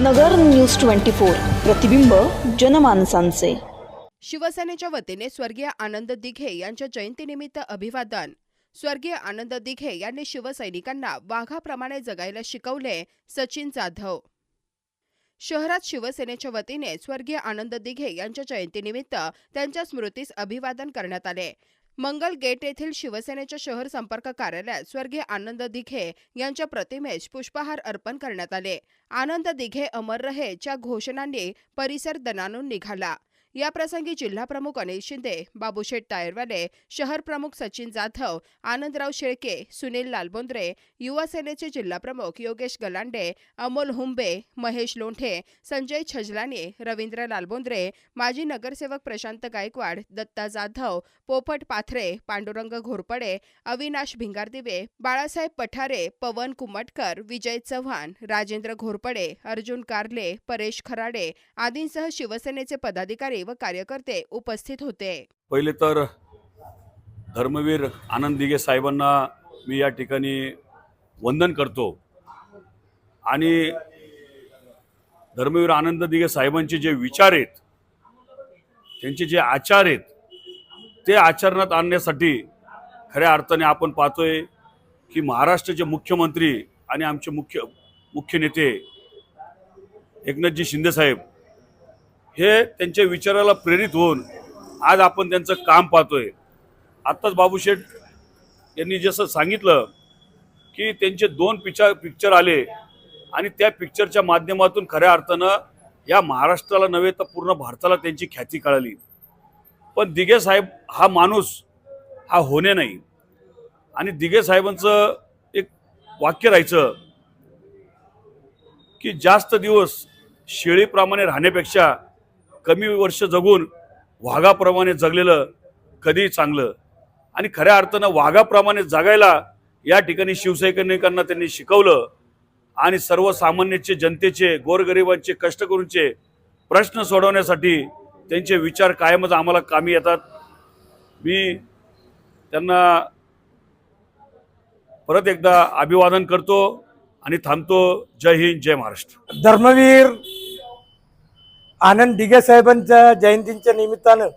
नगर news twenty four. प्रतिबिंब जनमानसांचे. शिवसेनेच्या वतीने स्वर्गीय आनंद दिघे यांच्या जयंतीनिमित्त अभिवादन. स्वर्गीय आनंद दिघे यांनी शिवसैनिकांना वाघाप्रमाणे जगायला शिकवले सचिन जाधव. शहरात शिवसेनेच्या वतीने स्वर्गीय आनंद दिघे यांच्या जयंतीनिमित्त त्यांच्या स्मृतीस अभिवादन करण्यात आले. मंगल गेट येथील शिवसेनेच्या शहर संपर्क कार्यालयात स्वर्गीय आनंद दिघे यांच्या प्रतिमेस पुष्पहार अर्पण करण्यात आले. आनंद दिघे अमर रहे च्या घोषणांनी परिसर दनानून निघाला. याप्रसंगी जिल्हाप्रमुख अनिल शिंदे बाबूशेठ तायरवाले शहर प्रमुख सचिन जाधव आनंदराव शेळके सुनील लालबोंद्रे युवा सेनेचे जिल्हाप्रमुख योगेश गलांडे अमोल हुंबे महेश लोंढे संजय छजलाने रवींद्र लालबोंद्रे माजी नगरसेवक प्रशांत गायकवाड दत्ता जाधव पोपट पाथरे पांडुरंग घोरपडे अविनाश भिंगारदिवे बाळासाहेब पठारे पवन कुमटकर विजय चव्हाण राजेंद्र घोरपडे अर्जुन कारले परेश खराडे आदींसह शिवसेनेचे पदाधिकारी व कार्यकर्ते उपस्थित होते. पहिले तर धर्मवीर आनंद दिघे साहेबांना मी या ठिकाणी वंदन करतो. आणि धर्मवीर आनंद दिघे साहेबांचे जे विचार आहेत त्यांचे जे आचार आहेत ते आचरणात आणण्यासाठी खऱ्या अर्थाने आपण पाहतोय की महाराष्ट्राचे मुख्यमंत्री आणि आमचे मुख्य मुख्य नेते एकनाथजी शिंदेसाहेब हे त्यांच्या विचाराला प्रेरित होऊन आज आपण त्यांचं काम पाहतोय. आत्ताच बाबूशेठ यांनी जसं सांगितलं की त्यांचे दोन पिक्चर पिक्चर आले आणि त्या पिक्चरच्या माध्यमातून खऱ्या अर्थानं या महाराष्ट्राला नव्हे तर पूर्ण भारताला त्यांची ख्याती कळाली. पण दिघे साहेब हा माणूस हा होणे नाही. आणि दिघे साहेबांचं एक वाक्य राहायचं की जास्त दिवस शेळीप्रमाणे राहण्यापेक्षा कमी वर्ष जगून वाघाप्रमाणे जगलेलं कधीही चांगलं. आणि खऱ्या अर्थानं वाघाप्रमाणे जगायला या ठिकाणी शिवसैनिकांना त्यांनी शिकवलं. आणि सर्वसामान्याचे जनतेचे गोरगरिबांचे कष्ट करूनचे प्रश्न सोडवण्यासाठी त्यांचे विचार कायमच आम्हाला कामी येतात. मी त्यांना परत एकदा अभिवादन करतो आणि थांबतो. जय हिंद जय महाराष्ट्र. धर्मवीर आनंद दिघे साहेबांच्या जयंतीच्या निमित्तानं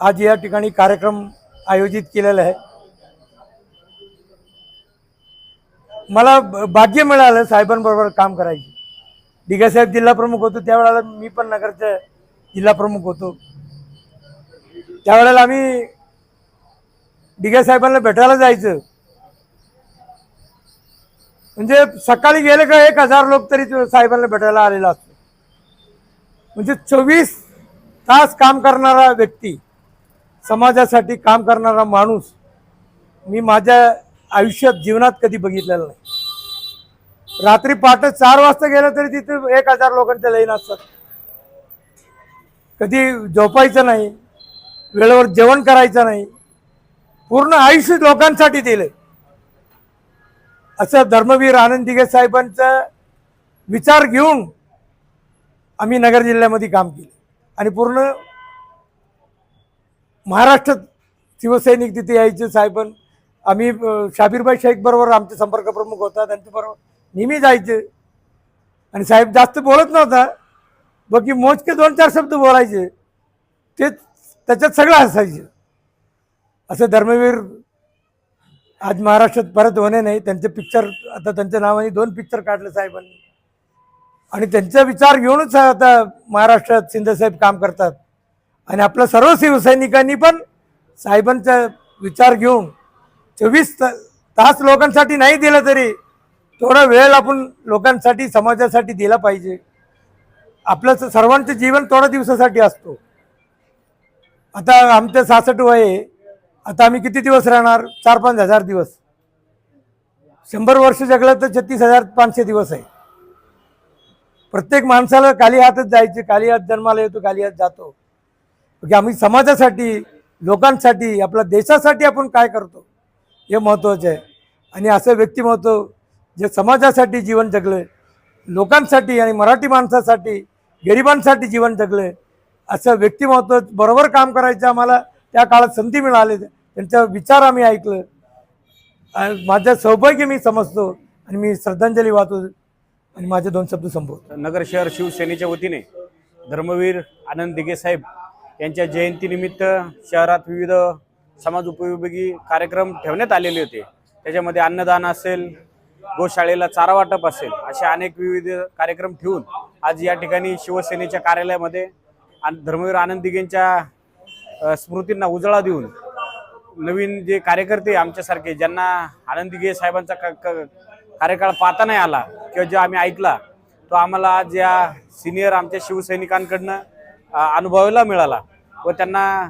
आज या ठिकाणी कार्यक्रम आयोजित केलेला आहे. मला भाग्य मिळालं साहेबांबरोबर काम करायची. दिघे साहेब जिल्हा प्रमुख होतो त्यावेळेला मी पण नगरचा जिल्हा प्रमुख होतो. त्यावेळेला आम्ही डिगे साहेबांना भेटायला जायचं. म्हणजे सकाळी गेले का एक हजार लोक तरी साहेबांना भेटायला आलेला असतो. म्हणजे चोवीस तास काम करणारा व्यक्ती समाजासाठी काम करणारा माणूस मी माझ्या आयुष्यात जीवनात कधी बघितलेला नाही. रात्री पहाटे चार वाजता गेलं तरी तिथे एक हजार लोकांच्या लाईन असतात. कधी झोपायचं नाही वेळेवर जेवण करायचं नाही पूर्ण आयुष्य लोकांसाठी दिलं असं धर्मवीर आनंद दिघे साहेबांचा विचार घेऊन आम्ही नगर जिल्ह्यामध्ये काम केलं. आणि पूर्ण महाराष्ट्रात शिवसैनिक तिथे यायचे साहेबन. आम्ही शाबीरबाई शेख बरोबर आमचे संपर्क प्रमुख होता त्यांच्याबरोबर नेहमी जायचे. आणि साहेब जास्त बोलत नव्हता. बाकी मोजके दोन चार शब्द बोलायचे. ते त्याच्यात सगळं असायचं असं धर्मवीर आज महाराष्ट्रात परत होणे नाही. त्यांचे पिक्चर आता त्यांच्या नावाने दोन पिक्चर काढले साहेबांनी. आणि त्यांचा विचार घेऊनच आता महाराष्ट्रात शिंदेसाहेब काम करतात. आणि आपल्या सर्व शिवसैनिकांनी पण साहेबांचा विचार घेऊन चोवीस तास लोकांसाठी नाही दिलं तरी थोडा वेळ आपण लोकांसाठी समाजासाठी दिला पाहिजे. आपलं सर्वांचं जीवन थोड्या दिवसासाठी असतो. आता आमचं सासष्ट वय आहे. आता आम्ही किती दिवस राहणार? चार पाच हजार दिवस. शंभर वर्ष जगलं तर छत्तीस हजार पाचशे दिवस आहे. प्रत्येक माणसाला काली हातच जायचे काली हात जन्माला येतो काली हात जातो. की आम्ही समाजासाठी लोकांसाठी आपल्या देशासाठी आपण काय करतो हे महत्त्वाचं आहे. आणि असं व्यक्तिमत्व जे समाजासाठी जीवन जगलं लोकांसाठी आणि मराठी माणसासाठी गरिबांसाठी जीवन जगलं असं व्यक्तिमत्व बरोबर काम करायचं आम्हाला त्या काळात संधी मिळाली त्यांचा विचार आम्ही ऐकलं. आणि माझं सौभाग्य मी समजतो आणि मी श्रद्धांजली वाहतो. आणि माझे दोन शब्द संपवतो. नगर शहर शिवसेनेच्या वतीने धर्मवीर आनंद दिघे साहेब यांच्या जयंतीनिमित्त शहरात विविध समाज उपयोगी कार्यक्रम ठेवण्यात आलेले होते. त्याच्यामध्ये अन्नदान असेल गोशाळेला चारा वाटप असेल असे अनेक विविध कार्यक्रम ठेवून आज या ठिकाणी शिवसेनेच्या कार्यालयामध्ये आन- धर्मवीर आनंद दिघेंच्या स्मृतींना उजाळा देऊन नवीन जे कार्यकर्ते आमच्यासारखे ज्यांना आनंद दिघे साहेबांचा क- क- कार्यकाळ पाहता नाही आला. किंवा जो आम्ही ऐकला तो आम्हाला आज या सिनियर आमच्या शिवसैनिकांकडनं अनुभवायला मिळाला. व त्यांना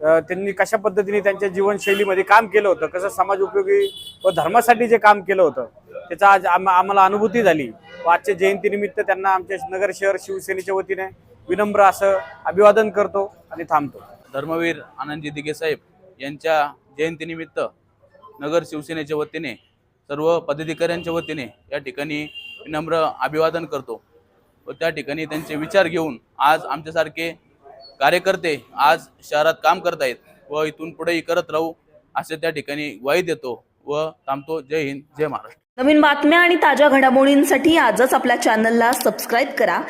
त्यांनी कशा पद्धतीने त्यांच्या जीवनशैलीमध्ये काम केलं होतं कसं समाज उपयोगी व धर्मासाठी जे काम केलं होतं त्याचा आज आम आम्हाला अनुभूती झाली. व आजच्या जयंतीनिमित्त त्यांना आमच्या नगर शहर शिवसेनेच्या वतीने विनम्र असं अभिवादन करतो आणि थांबतो. धर्मवीर आनंदजी दिघे साहेब यांच्या जयंतीनिमित्त नगर शिवसेनेच्या वतीने सर्व पदाधिकाऱ्यांच्या वतीने या ठिकाणी विनम्र अभिवादन करतो व त्या ठिकाणी त्यांचे विचार घेऊन आज आमच्यासारखे कार्यकर्ते आज शहरात काम करत आहेत व इथून पुढेही करत राहू असे त्या ठिकाणी ग्वाही देतो व थांबतो. जय हिंद जय महाराष्ट्र. नवीन बातम्या आणि ताज्या घडामोडींसाठी आजच आपल्या चॅनलला सबस्क्राईब करा.